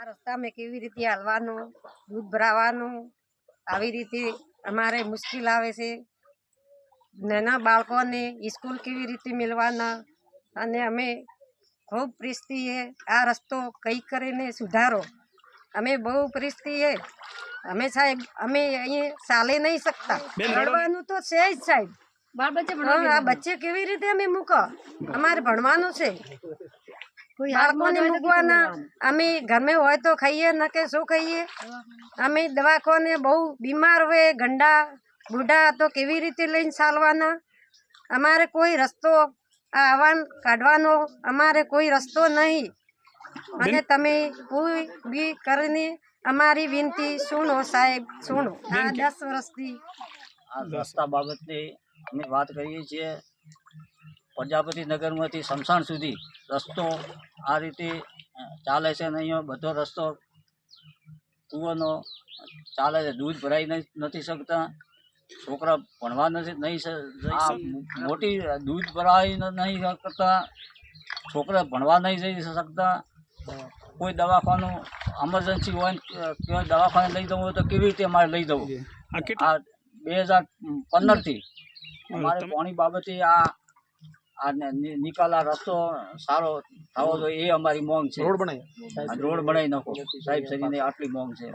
આ રસ્તામાં કેવી રીતે હાલવાનું દૂધ ભરાવાનું આવી રીતે અમારે મુશ્કેલ આવે છે. નાના બાળકોને સ્કૂલ કેવી રીતે મિલવાના અને અમે ખૂબ પરિસ્થિતિએ આ રસ્તો કંઈક કરીને સુધારો. અમે બહુ પરિસ્થિતિએ અમે સાહેબ અમે અહીં ચાલી નહીં શકતા. ભણવાનું તો છે જ સાહેબ. બાળ બચ્ચે આ બચ્ચે કેવી રીતે અમે મૂકો? અમારે ભણવાનું છે. બાળકોને મૂકવાના. અમે ઘરમે હોય તો ખાઈએ ન કે શું ખાઈએ? અમે દવાખાને બહુ બીમાર હોય ગંડા બુઢા તો કેવી રીતે લઈને ચાલવાના? અમારે કોઈ રસ્તો આ આવવાન કાઢવાનો અમારે કોઈ રસ્તો નહીં. અને તમે કોઈ બી કરીને અમારી વિનંતી સુણો સાહેબ સુણો આ દસ વર્ષથી આ રસ્તા બાબતે અમે વાત કરીએ છીએ. પ્રજાપતિ નગરમાંથી સમસાણ સુધી રસ્તો આ રીતે ચાલે છે અને અહીંયા બધો રસ્તો કૂવાનો ચાલે છે. દૂધ ભરાઈ નથી નથી શકતા. છોકરા ભણવા નથી નહીં આ મોટી દૂધ ભરાઈ નહીં શકતા. છોકરા ભણવા નહીં જઈ શકતા. કોઈ દવાખાનું એમરજન્સી હોય કે- દવાખાને લઈ જવું હોય તો કેવી રીતે અમારે લઈ જવું? આ બે હજાર પંદરથી અમારે પાણી બાબતે આ આ ને- નિ- નિકાલ રસ્તો સારો થવો જોઈએ એ અમારી માંગ છે. રોડ બનાવી. રોડ બનાવી નાખો. સાહેબ શ્રીને આટલી માંગ છે.